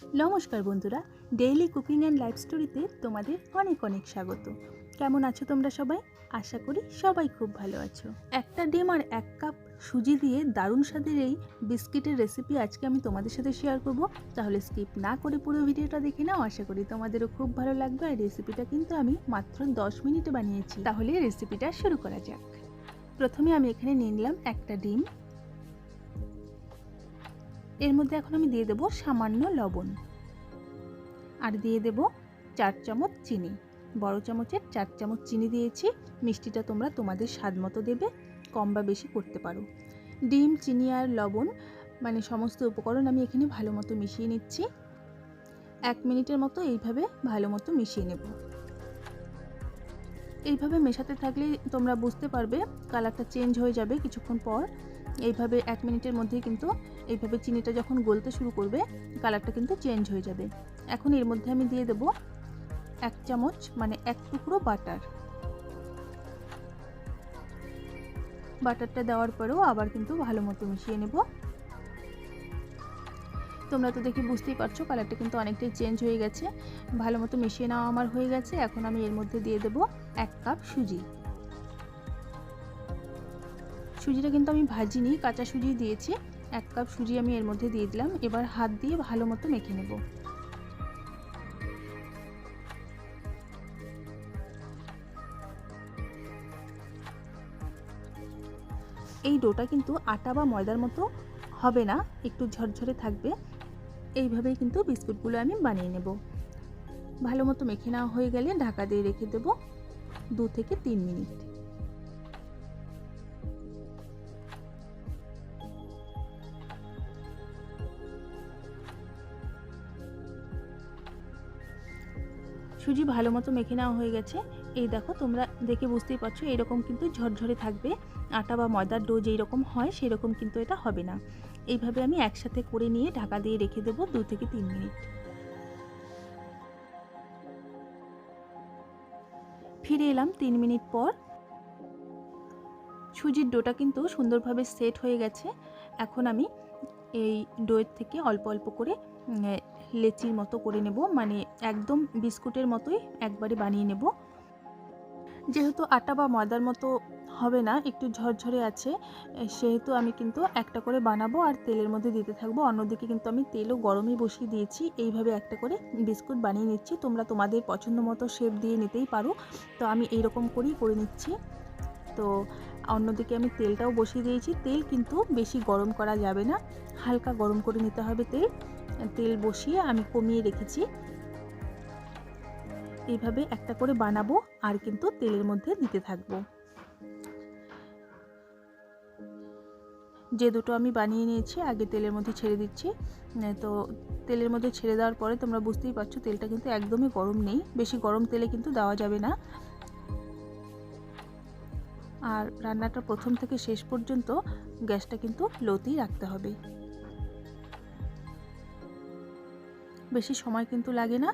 নমস্কার বন্ধুরা daily cooking and life স্টোরিতে তোমাদের অনেক অনেক স্বাগত। কেমন আছো তোমরা সবাই? আশা করি সবাই খুব ভালো আছো। একটা ডিম আর এক কাপ সুজি দিয়ে দারুণ স্বাদের এই বিস্কিটের রেসিপি আজকে আমি তোমাদের সাথে শেয়ার করব। তাহলে স্কিপ না করে পুরো ভিডিওটা দেখে নাও। আশা করি তোমাদেরও খুব ভালো লাগবে। আর রেসিপিটা কিন্তু আমি মাত্র দশ মিনিটে বানিয়েছি। তাহলে রেসিপিটা শুরু করা যাক। প্রথমে আমি এখানে নিয়ে নিলাম একটা ডিম। এর মধ্যে এখন আমি দিয়ে দেবো সামান্য লবণ। আর দিয়ে দেব চার চামচ চিনি। বড় চামচের চার চামচ চিনি দিয়েছি। মিষ্টিটা তোমরা তোমাদের স্বাদ মতো দেবে, কম বা বেশি করতে পারো। ডিম, চিনি আর লবণ মানে সমস্ত উপকরণ আমি এখানে ভালো মতো মিশিয়ে নিচ্ছি। এক মিনিটের মতো এইভাবে ভালো মতো মিশিয়ে নেব। এইভাবে মেশাতে থাকলে তোমরা বুঝতে পারবে কালারটা চেঞ্জ হয়ে যাবে কিছুক্ষণ পর। এইভাবে এক মিনিটের মধ্যেই কিন্তু এইভাবে চিনিটা যখন গলতে শুরু করবে, কালারটা কিন্তু চেঞ্জ হয়ে যাবে। এখন এর মধ্যে আমি দিয়ে দেব এক চামচ মানে এক টুকরো বাটার। বাটারটা দেওয়ার পরেও আবার কিন্তু ভালো মতো মিশিয়ে নেব। তোমরা তো দেখি বুঝতেই পারছ, কালারটা কিন্তু অনেকটাই চেঞ্জ হয়ে গেছে। ভালো মতো মিশিয়ে নেওয়া আমার হয়ে গেছে। এখন আমি এর মধ্যে দিয়ে দেব এক কাপ সুজি। সুজিটা কিন্তু আমি ভাজিনি, কাঁচা সুজি দিয়েছি। এক কাপ সুজি আমি এর মধ্যে দিয়ে দিলাম। এবার হাত দিয়ে ভালো মতো মেখে নেব। এই ডোটা কিন্তু আটা বা ময়দার মতো হবে না, একটু ঝরঝরে থাকবে। এইভাবেই কিন্তু বিস্কুটগুলো আমি বানিয়ে নেব। ভালো মতো মেখে নেওয়া হয়ে গেলে ঢাকা দিয়ে রেখে দেব দু থেকে তিন মিনিট। সুজি ভালো মতো মেখে নেওয়া হয়ে গেছে। এই দেখো, তোমরা দেখে বুঝতেই পারছ, এরকম কিন্তু ঝরঝরে থাকবে। আটা বা ময়দার ডো যেই রকম হয় সেই রকম কিন্তু এটা হবে না। এইভাবে আমি একসাথে করে নিয়ে ঢাকা দিয়ে রেখে দেবো দু থেকে তিন মিনিট। ফিরে এলাম তিন মিনিট পর। সুজির ডোটা কিন্তু সুন্দরভাবে সেট হয়ে গেছে। এখন আমি এই ডোয়ের থেকে অল্প অল্প করে লেচির মতো করে নেব মানে একদম বিস্কুটের মতোই একবারে বানিয়ে নেব। যেহেতু আটা বা ময়দার মতো হবে না, একটু ঝরঝরে আছে সেহেতু আমি কিন্তু একটা করে বানাবো আর তেলের মধ্যে দিতে থাকব। অন্যদিকে কিন্তু আমি তেলও গরমই বসিয়ে দিয়েছি, এইভাবে একটা করে বিস্কুট বানিয়ে নিচ্ছি। তোমরা তোমাদের পছন্দ মতো শেপ দিয়ে নিতেই পারো। তো আমি এইরকম করেই করে নিচ্ছি। তো অন্যদিকে আমি তেলটাও বসিয়ে দিয়েছি। তেল কিন্তু বেশি গরম করা যাবে না, হালকা গরম করে নিতে হবে তেল। তেল বসিয়ে আমি কমিয়ে রেখেছি। এইভাবে একটা করে বানাবো আর কিন্তু তেলের মধ্যে দিতে থাকব। যে দুটো আমি বানিয়ে নিয়েছি, আগে তেলের মধ্যে ছেড়ে দিচ্ছি। তো তেলের মধ্যে ছেড়ে দেওয়ার পরে তোমরা বুঝতেই পারছ, তেলটা কিন্তু একদমই গরম নেই। বেশি গরম তেলে কিন্তু দেওয়া যাবে না। আর রান্নাটা প্রথম থেকে শেষ পর্যন্ত গ্যাসটা কিন্তু লোতেই রাখতে হবে। বেশি সময় কিন্তু লাগে না।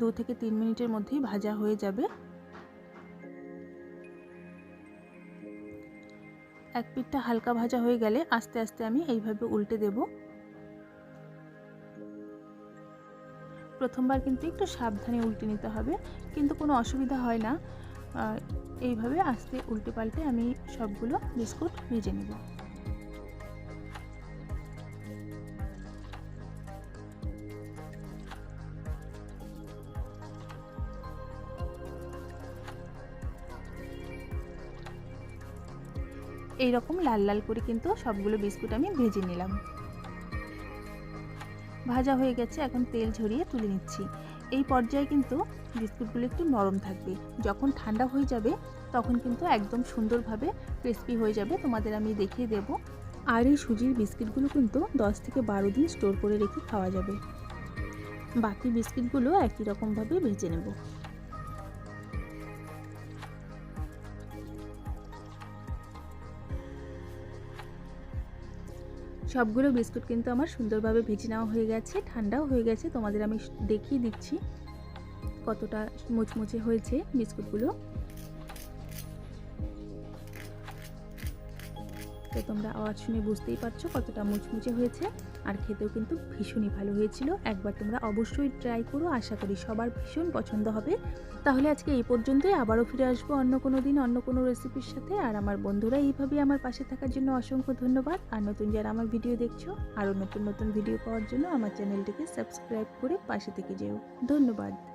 দু থেকে তিন মিনিটের মধ্যেই ভাজা হয়ে যাবে। এক পিঠটা হালকা ভাজা হয়ে গেলে আস্তে আস্তে আমি এইভাবে উল্টে দেব। প্রথমবার কিন্তু একটু সাবধানে উল্টে নিতে হবে, কিন্তু কোনো অসুবিধা হয় না। এইভাবে আস্তে উল্টে পাল্টে আমি সবগুলো বিস্কুট ভেজে নেব। এই রকম লাল লাল করে কিন্তু সবগুলো বিস্কুট আমি ভেজে নিলাম। ভাজা হয়ে গেছে, এখন তেল ঝরিয়ে তুলে নিচ্ছি। এই পর্যায়ে কিন্তু বিস্কুটগুলো একটু নরম থাকবে। যখন ঠান্ডা হয়ে যাবে, তখন কিন্তু একদম সুন্দরভাবে ক্রিস্পি হয়ে যাবে। তোমাদের আমি দেখিয়ে দেব। আর এই সুজির বিস্কিটগুলো কিন্তু দশ থেকে বারো দিন স্টোর করে রেখে খাওয়া যাবে। বাকি বিস্কিটগুলো একই রকমভাবে ভেজে নেব। সবগুলো বিস্কুট কিন্তু আমার সুন্দরভাবে ভেজে নেওয়া হয়ে গেছে, ঠান্ডাও হয়ে গেছে। তোমাদের আমি দেখিয়ে দিচ্ছি কতটা মুচমুচে হয়েছে বিস্কুটগুলো। তো তোমরা আওয়াজ শুনে বুঝতেই পারছ কতটা মুচমুচে হয়েছে। আর খেতেও কিন্তু ভীষণই ভালো হয়েছিল। একবার তোমরা অবশ্যই ট্রাই করো, আশা করি সবার ভীষণ পছন্দ হবে। তাহলে আজকে এই পর্যন্তই। আবারও ফিরে আসব অন্য কোনো দিন, অন্য কোনো রেসিপির সাথে। আর আমার বন্ধুরা এইভাবে আমার পাশে থাকার জন্য অসংখ্য ধন্যবাদ। আর নতুন যারা আমার ভিডিও দেখছ, আরও নতুন নতুন ভিডিও পাওয়ার জন্য আমার চ্যানেলটিকে সাবস্ক্রাইব করে পাশে থেকে যেও। ধন্যবাদ।